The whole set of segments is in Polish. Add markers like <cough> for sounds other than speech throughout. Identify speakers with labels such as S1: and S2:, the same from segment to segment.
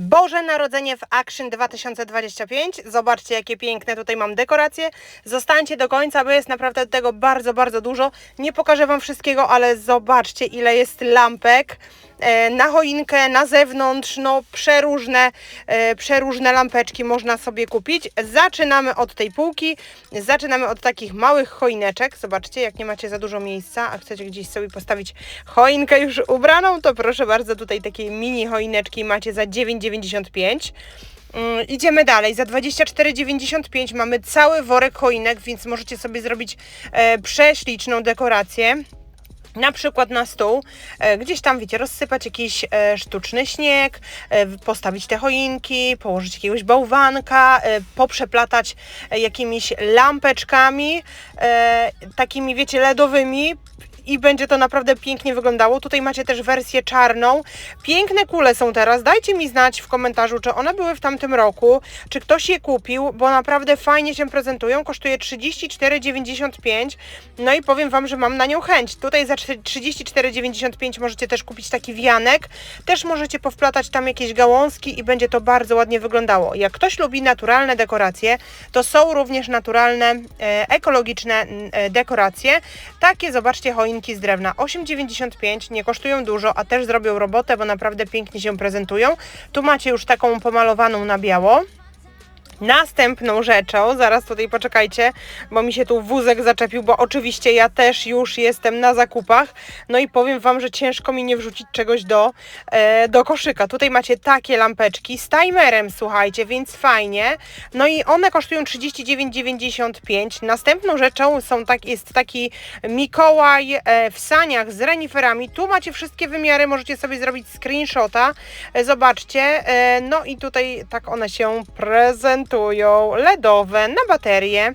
S1: Boże Narodzenie w Action 2025. Zobaczcie, jakie piękne tutaj mam dekoracje. Zostańcie do końca, bo jest naprawdę tego bardzo, bardzo dużo. Nie pokażę Wam wszystkiego, ale zobaczcie, ile jest lampek. E, Na choinkę, na zewnątrz, no przeróżne, e, przeróżne lampeczki można sobie kupić. Zaczynamy od tej półki, zaczynamy od takich małych choineczek. Zobaczcie, jak nie macie za dużo miejsca, a chcecie gdzieś sobie postawić choinkę już ubraną, to proszę bardzo, tutaj takie mini choineczki macie za 9,95. Mm, Idziemy dalej. Za 24,95 mamy cały worek choinek, więc możecie sobie zrobić e, prześliczną dekorację. Na przykład na stół, e, gdzieś tam, wiecie, rozsypać jakiś e, sztuczny śnieg, e, postawić te choinki, położyć jakiegoś bałwanka, poprzeplatać jakimiś lampeczkami, takimi, wiecie, LEDowymi i będzie to naprawdę pięknie wyglądało. Tutaj macie też wersję czarną. Piękne kule są teraz. Dajcie mi znać w komentarzu, czy one były w tamtym roku, czy ktoś je kupił, bo naprawdę fajnie się prezentują. Kosztuje 34,95. No i powiem Wam, że mam na nią chęć. Tutaj za 34,95 możecie też kupić taki wianek. Też możecie powplatać tam jakieś gałązki i będzie to bardzo ładnie wyglądało. Jak ktoś lubi naturalne dekoracje, to są również naturalne, e, ekologiczne e, dekoracje. Takie, zobaczcie, choinki z drewna 8,95, nie kosztują dużo, a też zrobią robotę, bo naprawdę pięknie się prezentują. Tu macie już taką pomalowaną na biało. Następną rzeczą, zaraz tutaj poczekajcie, bo mi się tu wózek zaczepił, bo oczywiście ja też już jestem na zakupach. No i powiem Wam, że ciężko mi nie wrzucić czegoś do, e, do koszyka. Tutaj macie takie lampeczki z timerem, słuchajcie, więc fajnie. No i one kosztują 39,95. Następną rzeczą są tak, jest taki Mikołaj e, w saniach z reniferami. Tu macie wszystkie wymiary, możecie sobie zrobić screenshota. E, Zobaczcie, e, no i tutaj tak one się prezentują. LEDowe na baterie.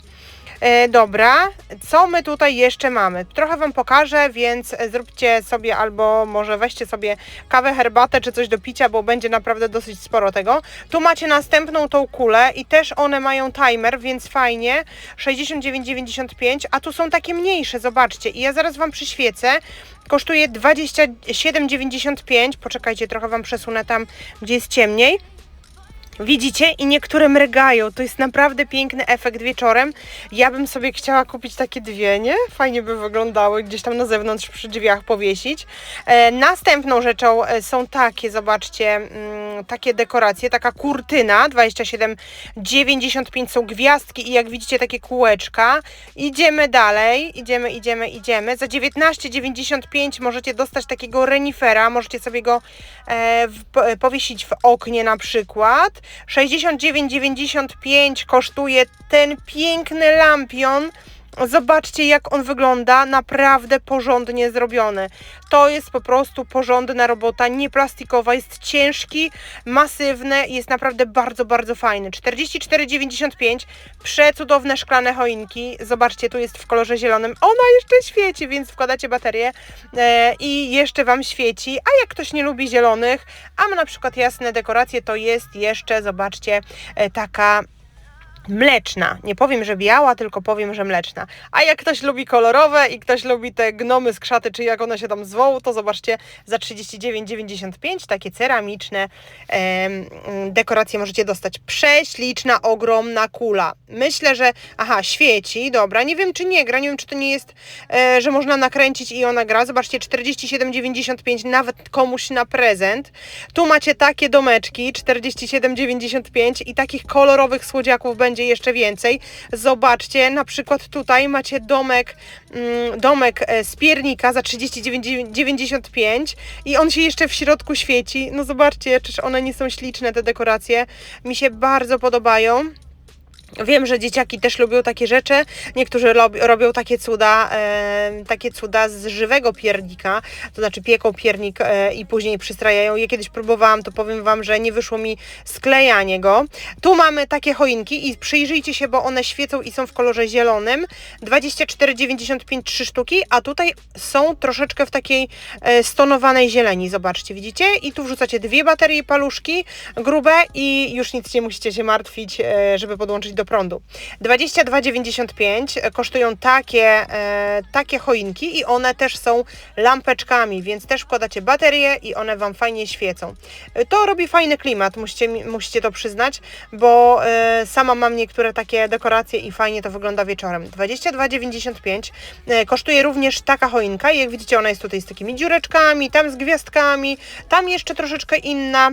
S1: E, dobra, co my tutaj jeszcze mamy? Trochę Wam pokażę, więc zróbcie sobie albo może weźcie sobie kawę, herbatę czy coś do picia, bo będzie naprawdę dosyć sporo tego. Tu macie następną tą kulę i też one mają timer, więc fajnie. 69,95, a tu są takie mniejsze, zobaczcie. I ja zaraz Wam przyświecę. Kosztuje 27,95. Poczekajcie, trochę Wam przesunę tam, gdzie jest ciemniej. Widzicie? I niektóre mrygają. To jest naprawdę piękny efekt wieczorem. Ja bym sobie chciała kupić takie dwie, nie? Fajnie by wyglądały gdzieś tam na zewnątrz przy drzwiach powiesić. E, następną rzeczą e, są takie, zobaczcie, mm, takie dekoracje, taka kurtyna 27,95 są gwiazdki i jak widzicie takie kółeczka. Idziemy dalej, idziemy, idziemy, idziemy. Za 19,95 możecie dostać takiego renifera, możecie sobie go e, w, po- powiesić w oknie na przykład. 69,95 kosztuje ten piękny lampion. Zobaczcie, jak on wygląda, naprawdę porządnie zrobiony. To jest po prostu porządna robota, nie plastikowa, jest ciężki, masywny jest naprawdę bardzo, bardzo fajny. 44,95, przecudowne szklane choinki. Zobaczcie, tu jest w kolorze zielonym. Ona jeszcze świeci, więc wkładacie baterię e, i jeszcze Wam świeci. A jak ktoś nie lubi zielonych, a ma na przykład jasne dekoracje, to jest jeszcze, zobaczcie, e, taka mleczna. Nie powiem, że biała, tylko powiem, że mleczna. A jak ktoś lubi kolorowe i ktoś lubi te gnomy z krzaty, czy jak one się tam zwą, to zobaczcie za 39,95 takie ceramiczne dekoracje możecie dostać. Prześliczna, ogromna kula. Myślę, że aha, świeci, dobra. Nie wiem, czy nie gra, nie wiem, czy to nie jest, e, że można nakręcić i ona gra. Zobaczcie, 47,95 nawet komuś na prezent. Tu macie takie domeczki, 47,95 i takich kolorowych słodziaków będzie jeszcze więcej. Zobaczcie, na przykład tutaj macie domek, mm, domek e, z piernika za 39,95 i on się jeszcze w środku świeci. No zobaczcie, czyż one nie są śliczne te dekoracje. Mi się bardzo podobają. Wiem, że dzieciaki też lubią takie rzeczy. Niektórzy robią takie cuda, e, takie cuda z żywego piernika, to znaczy pieką piernik e, i później przystrajają. Ja kiedyś próbowałam, to powiem Wam, że nie wyszło mi sklejanie go. Tu mamy takie choinki i przyjrzyjcie się, bo one świecą i są w kolorze zielonym. 24,95 trzy sztuki, a tutaj są troszeczkę w takiej e, stonowanej zieleni. Zobaczcie, widzicie? I tu wrzucacie dwie baterie paluszki grube i już nic nie musicie się martwić, e, żeby podłączyć do do prądu. 22,95 kosztują takie, e, takie choinki i one też są lampeczkami, więc też wkładacie baterie i one Wam fajnie świecą. To robi fajny klimat, musicie, musicie to przyznać, bo e, sama mam niektóre takie dekoracje i fajnie to wygląda wieczorem. 22,95 e, kosztuje również taka choinka i jak widzicie ona jest tutaj z takimi dziureczkami, tam z gwiazdkami, tam jeszcze troszeczkę inna.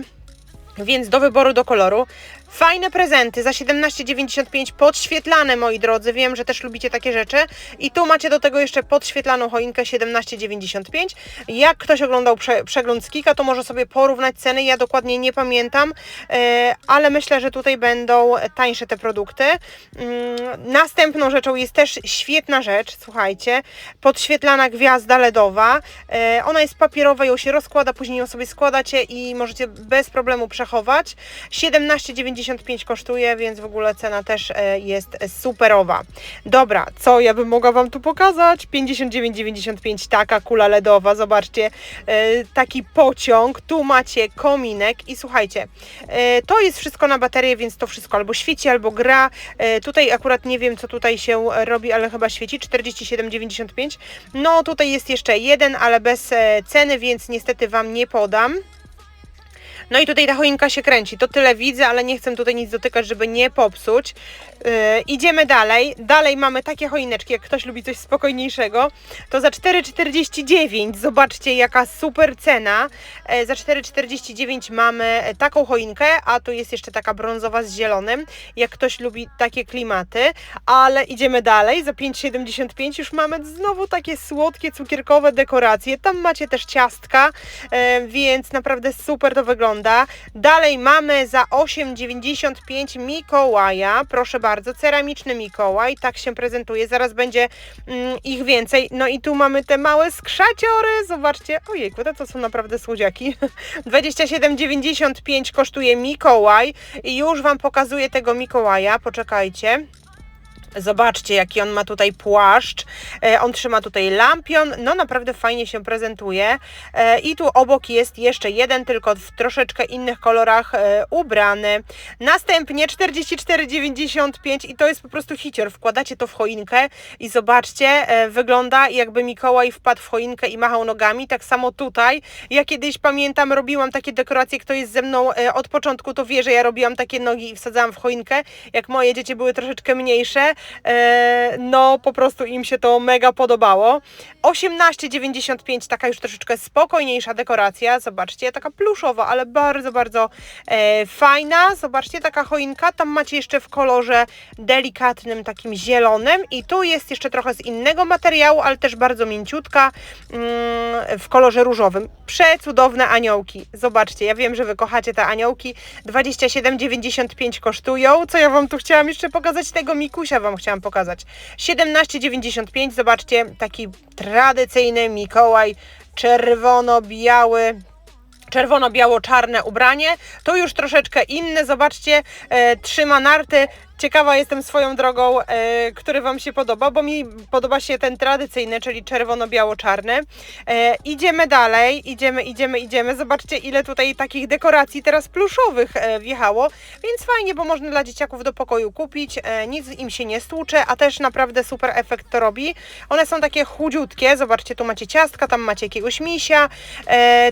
S1: Więc do wyboru, do koloru. Fajne prezenty za 17,95 podświetlane, moi drodzy. Wiem, że też lubicie takie rzeczy. I tu macie do tego jeszcze podświetlaną choinkę 17,95. Jak ktoś oglądał prze, przegląd z Kika, to może sobie porównać ceny. Ja dokładnie nie pamiętam, e, ale myślę, że tutaj będą tańsze te produkty. Mm, Następną rzeczą jest też świetna rzecz, słuchajcie, podświetlana gwiazda LEDowa. E, Ona jest papierowa, ją się rozkłada, później ją sobie składacie i możecie bez problemu przechować. 17,95 kosztuje, więc w ogóle cena też e, jest superowa. Dobra, co ja bym mogła Wam tu pokazać? 59,95 taka kula LEDowa, zobaczcie, e, taki pociąg, tu macie kominek i słuchajcie, e, to jest wszystko na baterię, więc to wszystko albo świeci, albo gra. Tutaj akurat nie wiem, co tutaj się robi, ale chyba świeci, 47,95. No tutaj jest jeszcze jeden, ale bez ceny, więc niestety Wam nie podam. No i tutaj ta choinka się kręci. To tyle widzę, ale nie chcę tutaj nic dotykać, żeby nie popsuć. Yy, idziemy dalej. Dalej mamy takie choineczki, jak ktoś lubi coś spokojniejszego. To za 4,49. Zobaczcie, jaka super cena. E, za 4,49 mamy taką choinkę, a tu jest jeszcze taka brązowa z zielonym. Jak ktoś lubi takie klimaty. Ale idziemy dalej. Za 5,75 już mamy znowu takie słodkie, cukierkowe dekoracje. Tam macie też ciastka, e, więc naprawdę super to wygląda. Dalej mamy za 8,95 Mikołaja. Proszę bardzo, ceramiczny Mikołaj. Tak się prezentuje. Zaraz będzie mm, ich więcej. No i tu mamy te małe skrzaciory. Zobaczcie. Ojejku, to, to są naprawdę słodziaki. <laughs> 27,95 kosztuje Mikołaj. I już Wam pokazuję tego Mikołaja. Poczekajcie. Zobaczcie, jaki on ma tutaj płaszcz. E, on trzyma tutaj lampion. No naprawdę fajnie się prezentuje. E, I tu obok jest jeszcze jeden, tylko w troszeczkę innych kolorach e, ubrany. Następnie 44,95 i to jest po prostu hicior. Wkładacie to w choinkę i zobaczcie, wygląda jakby Mikołaj wpadł w choinkę i machał nogami. Tak samo tutaj. Ja kiedyś pamiętam, robiłam takie dekoracje, kto jest ze mną od początku, to wie, że ja robiłam takie nogi i wsadzałam w choinkę. Jak moje dzieci były troszeczkę mniejsze, no po prostu im się to mega podobało. 18,95 taka już troszeczkę spokojniejsza dekoracja. Zobaczcie, taka pluszowa, ale bardzo, bardzo e, fajna. Zobaczcie, taka choinka. Tam macie jeszcze w kolorze delikatnym, takim zielonym. I tu jest jeszcze trochę z innego materiału, ale też bardzo mięciutka mm, w kolorze różowym. Przecudowne aniołki. Zobaczcie, ja wiem, że Wy kochacie te aniołki. 27,95 kosztują. Co ja Wam tu chciałam jeszcze pokazać? Tego Mikusia Wam chciałam pokazać. 17,95. Zobaczcie, taki tradycyjny Mikołaj czerwono-biały czerwono-biało-czarne ubranie. To już troszeczkę inne. Zobaczcie, e, trzyma narty. Ciekawa jestem swoją drogą, e, który Wam się podoba, bo mi podoba się ten tradycyjny, czyli czerwono-biało-czarny. E, idziemy dalej, idziemy, idziemy, idziemy. Zobaczcie, ile tutaj takich dekoracji teraz pluszowych e, wjechało, więc fajnie, bo można dla dzieciaków do pokoju kupić. Nic im się nie stłucze, a też naprawdę super efekt to robi. One są takie chudziutkie. Zobaczcie, tu macie ciastka, tam macie jakiegoś misia.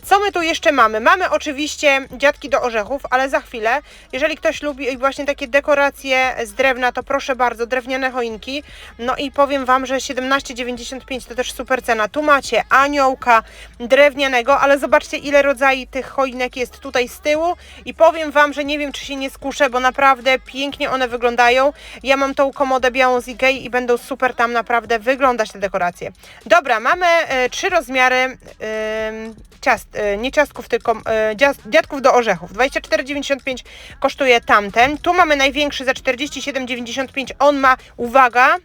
S1: Co my tu jeszcze mamy? Mamy oczywiście dziadki do orzechów, ale za chwilę, jeżeli ktoś lubi właśnie takie dekoracje z drewna, to proszę bardzo, drewniane choinki. No i powiem Wam, że 17,95 to też super cena. Tu macie aniołka drewnianego, ale zobaczcie ile rodzajów tych choinek jest tutaj z tyłu i powiem Wam, że nie wiem czy się nie skuszę, bo naprawdę pięknie one wyglądają. Ja mam tą komodę białą z Ikei i będą super tam naprawdę wyglądać te dekoracje. Dobra, mamy e, trzy rozmiary em, ciast, e, nie ciastków, tylko e, dziadków do orzechów. 24,95 kosztuje tamten. Tu mamy największy za 47,95. On ma, uwaga,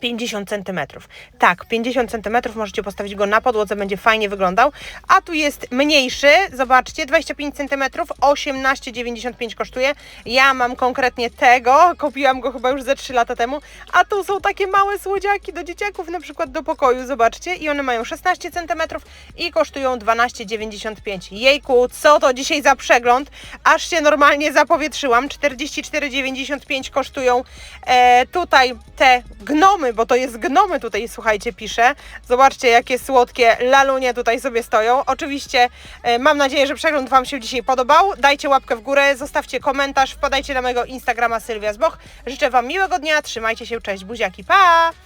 S1: 50 cm. Tak, 50 cm możecie postawić go na podłodze, będzie fajnie wyglądał. A tu jest mniejszy, zobaczcie, 25 cm, 18,95 kosztuje. Ja mam konkretnie tego, kupiłam go chyba już ze 3 lata temu. A tu są takie małe słodziaki do dzieciaków, na przykład do pokoju, zobaczcie. I one mają 16 cm i kosztują 12,95. Jejku, co to dzisiaj za przegląd? Aż się normalnie zapowietrzyłam. 44,95 kosztują e, tutaj te gnomy, bo to jest gnomy tutaj, słuchajcie, pisze. Zobaczcie, jakie słodkie lalunie tutaj sobie stoją. Oczywiście e, mam nadzieję, że przegląd Wam się dzisiaj podobał. Dajcie łapkę w górę, zostawcie komentarz, wpadajcie na mojego Instagrama Sylwia Zboch. Życzę Wam miłego dnia, trzymajcie się, cześć, buziaki, pa!